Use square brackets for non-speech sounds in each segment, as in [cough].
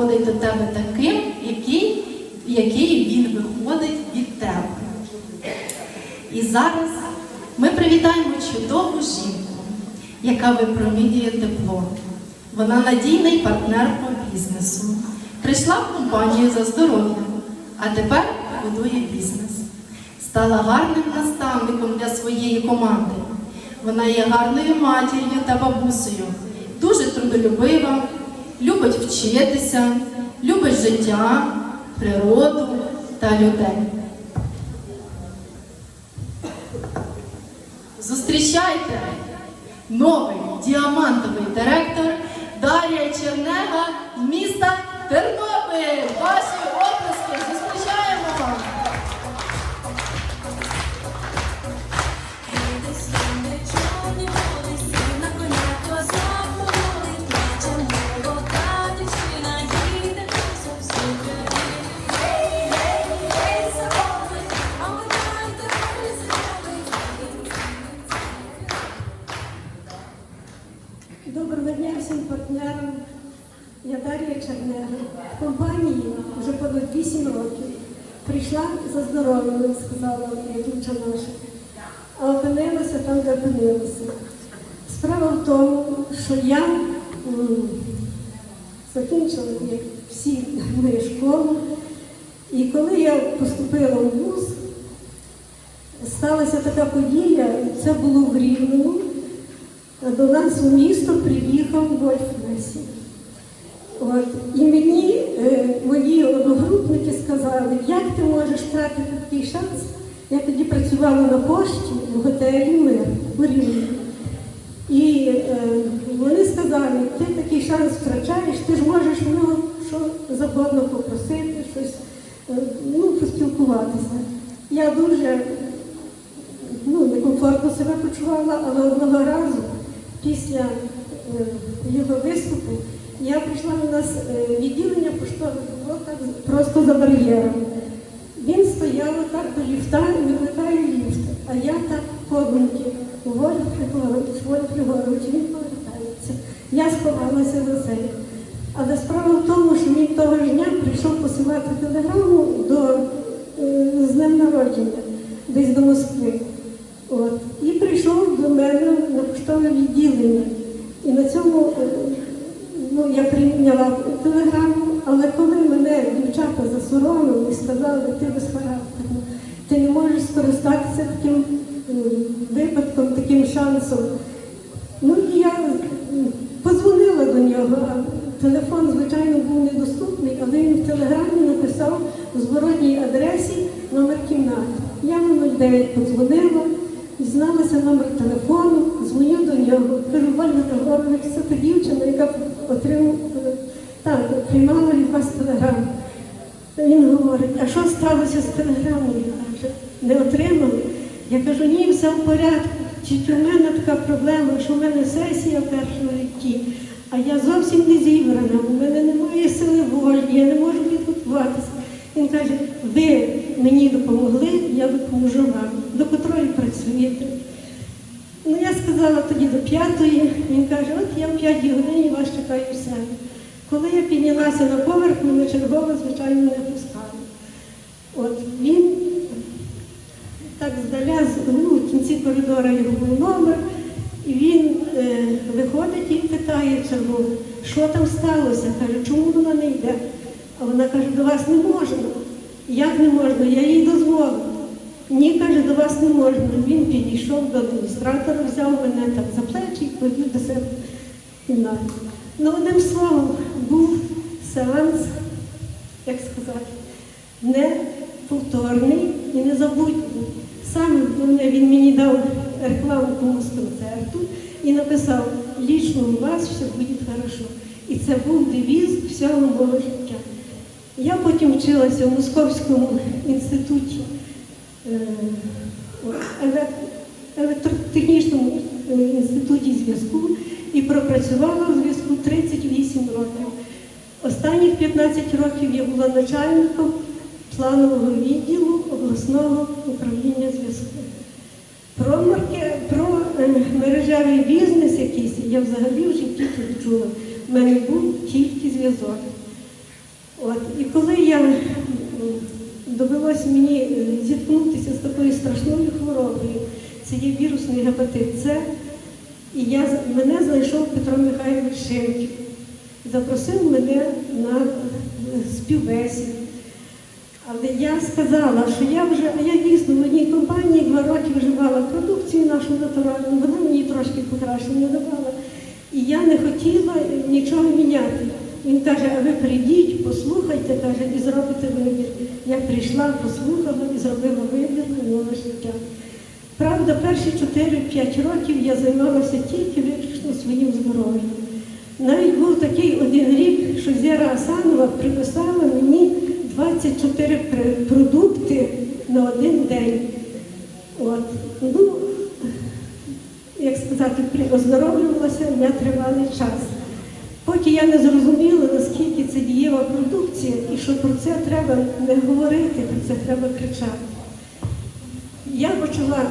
приходить до тебе таким, який, який він виходить від тебе. І зараз ми привітаємо чудову жінку, яка випромінює тепло. Вона надійний партнер по бізнесу. Прийшла в компанію за здоров'ям, а тепер будує бізнес. Стала гарним наставником для своєї команди. Вона є гарною матір'ю та бабусею, дуже трудолюбива, любить вчитися, любить життя, природу та людей. Зустрічайте новий діамантовий директор Дар'я Чернега з міста Тернопіль. 8 років. Прийшла за здоров'ям, сказала дівча наша. А опинилася там, де опинилася. Справа в тому, що я закінчила всі мою школу. І коли я поступила в вуз, сталася така подія, це було в Рівному. До нас у місто приїхав Вольф Мессі. От. І мені е, мої одногрупники сказали, як ти можеш втратити такий шанс. Я тоді працювала на пошті в готелі Мир у Рівні. І е, вони сказали, ти такий шанс втрачаєш, ти ж можеш в що завгодно попросити, щось, е, ну, поспілкуватися. Я дуже ну, некомфортно себе почувала, але одного разу після е, його виступу я прийшла на нас е, відділення було так просто за бар'єром. Він стояв так до ліфта викликає ліфт, а я так подумки, Волю Григорович, Волю Григорович, він повертається. Я сховалася за це. Але справа в тому, що він того ж дня прийшов посилати телеграму до, е, з днем народження, десь до Москви. От. І прийшов до мене на поштове відділення. І на цьому е, ну, я прийняла телеграму, але коли мене дівчата засоромили і сказали, ти без характеру, ти не можеш скористатися таким випадком, таким шансом. Ну і я позвонила до нього. Телефон, звичайно, був недоступний, але він в телеграмі написав у зворотній адресі номер кімнати. Я на 09 подзвонила, дізналася номер телефону, дзвоню до нього. Кажу, Валя Григорович, це дівчина, яка отримала, так, приймала від вас телеграму. Він говорить, а що сталося з телеграмою? Каже, не отримали. Я кажу, ні, все в порядку. Тільки у мене така проблема, що в мене сесія в першому житті, а я зовсім не зібрана, у мене немає сили волі, я не можу підготуватися. Він каже, ви мені допомогли, я допоможу вам. До котрої працюєте? Ну, я сказала тоді до п'ятої, він каже, от я в п'ятій годині вас чекаю в себе. Коли я піднялася на поверх, мене чергово, звичайно, не пускали. От він так здаля, ну, в кінці коридора його був номер, і він е, виходить і питає чергово, що там сталося? Каже, чому вона не йде? А вона каже, до вас не можна. Як не можна? Я їй дозволила. Ні, каже, до вас не можна. Він підійшов до адміністратора, взяв мене так за плечі і повів до себе кімнату. Ну, одним словом, був сеанс, як сказати, неповторний і незабутній. Саме він мені дав рекламу комусь концерту і написав, лічно у вас все буде хорошо. І це був девіз всього мого життя. Я потім вчилася в Московському інституті електротехнічному е, інституті зв'язку і пропрацювала в зв'язку 38 років. Останніх 15 років я була начальником планового відділу обласного управління зв'язку. Про, марке, про е, мережевий бізнес якийсь я взагалі в житті не чула. У мене був тільки зв'язок. І коли я довелося мені е, зіткнутися з такою страшною хворобою, це є вірусний гепатит С, і я, мене знайшов Петро Михайлович Шимків. Запросив мене на е, співбесіду. Але я сказала, що я вже, а я дійсно в одній компанії два роки вживала продукцію нашу натуральну, вона мені трошки покращення давала. І я не хотіла нічого міняти. Він каже, а ви прийдіть, послухайте, каже, і зробите вибір. Я прийшла, послухала і зробила вибір нове життя. Правда, перші 4-5 років я займалася тільки виключно своїм здоров'ям. Навіть був такий один рік, що Зіра Асанова приписала мені 24 продукти на один день. От. Ну, як сказати, оздоровлювалася я тривалий час. Поки я не зрозуміла, наскільки це дієва продукція, і що про це треба не говорити, про це треба кричати. Я почала,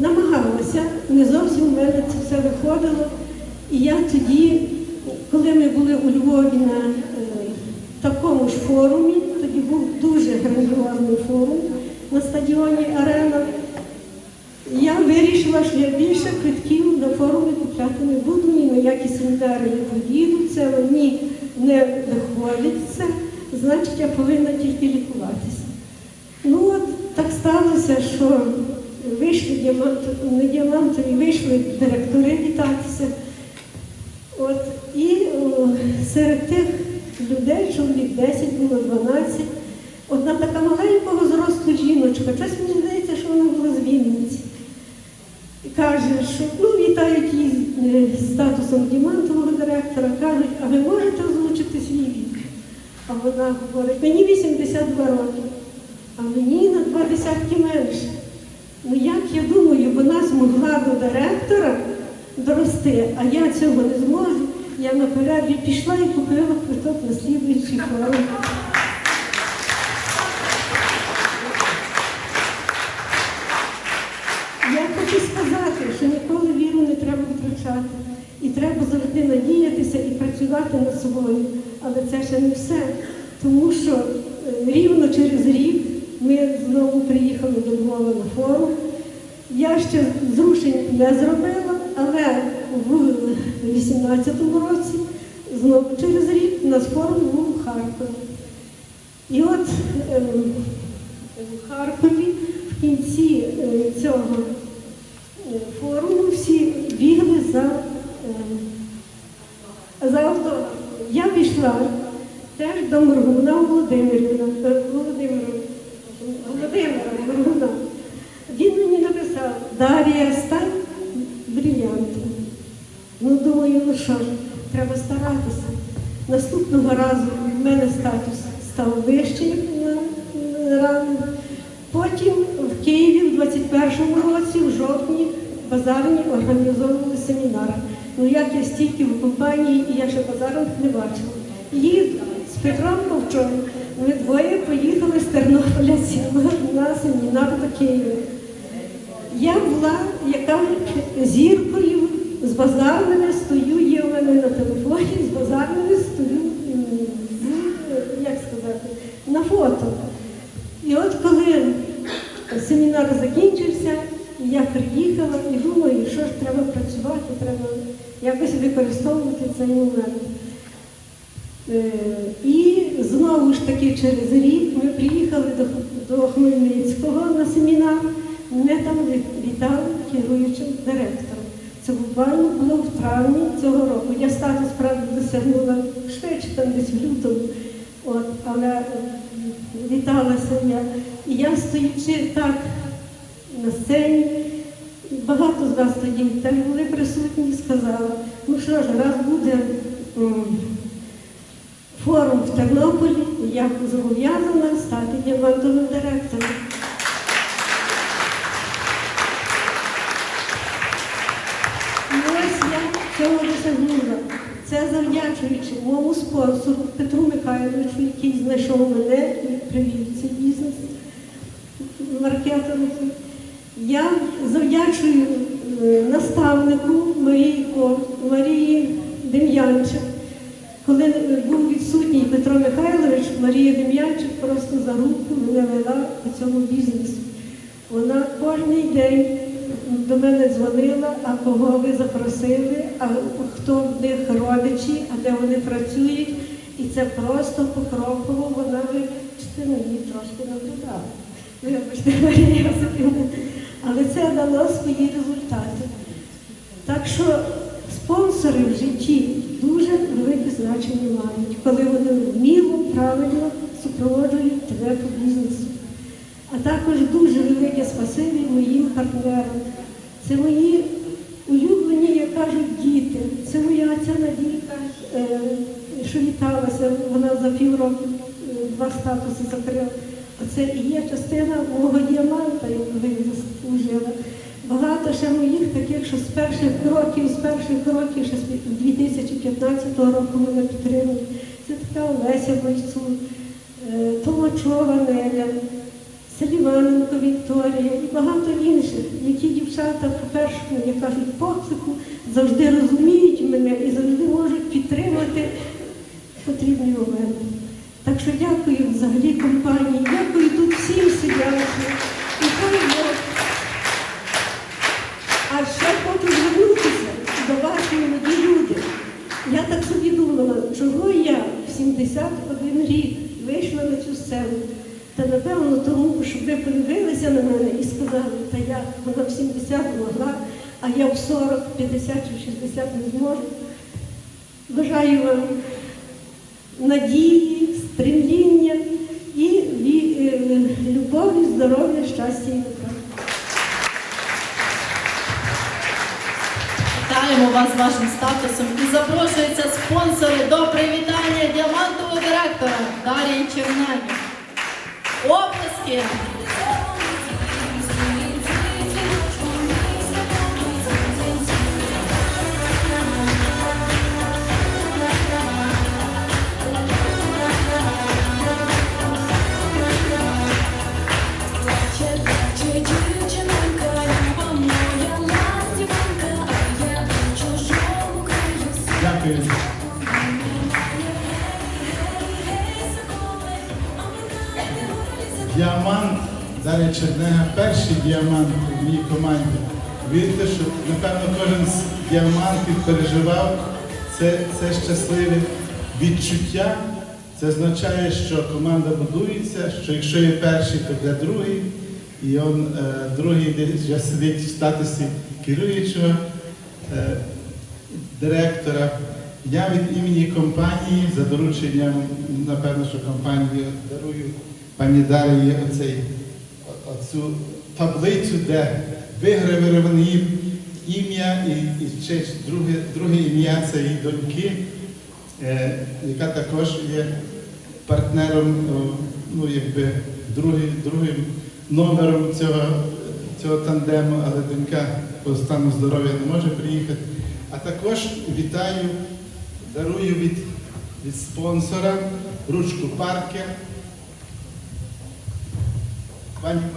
намагалася, не зовсім в мене це все виходило. І я тоді, коли ми були у Львові на е, такому ж форумі, тоді був дуже грандіозний форум на стадіоні Арена, я вирішила, що я більше квитків на форумі купляти не буду, на які не поїду, це мені не виходить це, значить я повинна тільки лікуватися. Ну от так сталося, що вийшли діамант, не діамантові, вийшли директори вітатися. От, і о, серед тих людей, чоловік 10 було 12, одна така маленького зросту жіночка, щось мені здається, що вона була з Вінниці. І каже, що ну, вітають її з е, статусом дімантового директора, кажуть, а ви можете озвучити свій вік? А вона говорить, мені 82 роки, а мені на два десятки менше. Ну як я думаю, вона змогла до директора дорости, а я цього не зможу. Я наперед і пішла і купила квиток на слідуючий форум. Я хочу сказати, що ніколи віру не треба втрачати. І треба завжди надіятися і працювати над собою. Але це ще не все. Тому що е, рівно через рік ми знову приїхали до Львова на форум. Я ще зрушень не зробила, але в 18-му році, знову через рік, у нас форум був у Харкові. І от ем, в Харкові в кінці е, цього е, форуму всі бігли за, е, за авто. Я пішла до Моргуна Володимирівна, е, Володимира, Володимира Він мені написав, Дар'я, стань брильянтом. Ну, думаю, ну що ж, треба старатися. Наступного разу в мене статус став вищий на, ранг. Потім в Києві в 21-му році, в жовтні, базарні організовували семінар. Ну як я стільки в компанії, і я ще базарних не бачила. Їду з Петром Ковчом, ми двоє поїхали з Тернополя ціла на семінар до Києва. Я була, як кажуть, зіркою з базарними стою, є у мене на телефоні, з базарними стою, як сказати, на фото. І от коли семінар закінчився, я приїхала і думаю, що ж треба працювати, треба якось використовувати цей момент. Е, І знову ж таки через рік ми приїхали до, до Хмельницького на семінар. Мене там ві- вітали керуючим директором. Це буквально було в травні цього року. Я статус правда досягнула швидше, там десь в лютому. От, але е, віталася я. І я стоячи так на сцені, багато з вас тоді були присутні, сказала, ну що ж, раз буде. Форум в Тернополі, я зобов'язана стати діамантовим директором. І ось я цього досягнула. Це завдячуючи моєму спонсору Петру Михайловичу, який знайшов мене і привів цей бізнес маркетингу. Я завдячую е, наставнику Марії Дем'янчик, коли був відсутній Петро Михайлович. Марія Дем'янчик просто за руку мене вела у цьому бізнесу. Вона кожен день до мене дзвонила, а кого ви запросили, а хто в них родичі, а де вони працюють. І це просто покроково вона вибачте, мені трошки наблюдала. Вибачте, [laughs] Марія. Але це дало свої результати. Так що спонсори в житті дуже велике значення мають, коли вони вміло, правильно супроводжують тебе по бізнесу. А також дуже велике спасибі моїм партнерам. Це мої улюблені, як кажуть, діти. Це моя ця Надійка, е, що віталася, вона за півроку е, два статуси закрила. Оце і є частина мого діаманта, яку ви заслужила. Багато ще моїх таких, що з перших років, з перших років, ще з 2015 року мене підтримують. Це така Олеся Бойцун, е, Толмачова Неля, Селіваненко Вікторія і багато інших, які дівчата, по-перше, як кажуть, поклику, завжди розуміють мене і завжди можуть підтримати потрібні моменти. Так що дякую взагалі компанії, дякую тут всім сидячим. І хай Бог. А ще хочу звернутися до вас, молоді люди. Я так собі думала, чого я в 71 рік вийшла на цю сцену. Та напевно тому, щоб ви подивилися на мене і сказали, та як вона в 70 могла, а я в 40, 50 чи 60 не зможу. Бажаю вам надії, стремління і е, любові, здоров'я, щастя Вітаємо вас з вашим статусом і запрошуються спонсори до привітання діамантового директора Дарії Чернені. Оплески! Чернега, перший діамант в моїй команді. Вірте, що напевно кожен з діамантів переживав це, це щасливе відчуття. Це означає, що команда будується, що якщо є перший, то для другий. І он, е, другий вже сидить в статусі керуючого. Е, директора. Я від імені компанії за дорученням, напевно, що компанії дарую пані Дарії оцей, оцю таблицю, де вигравироване ім'я і, і честь, друге, друге ім'я це її доньки, е, яка також є партнером, ну, якби другим, другим номером цього, цього тандему, але донька по стану здоров'я не може приїхати. А також вітаю, дарую від, від спонсора ручку паркер. Пані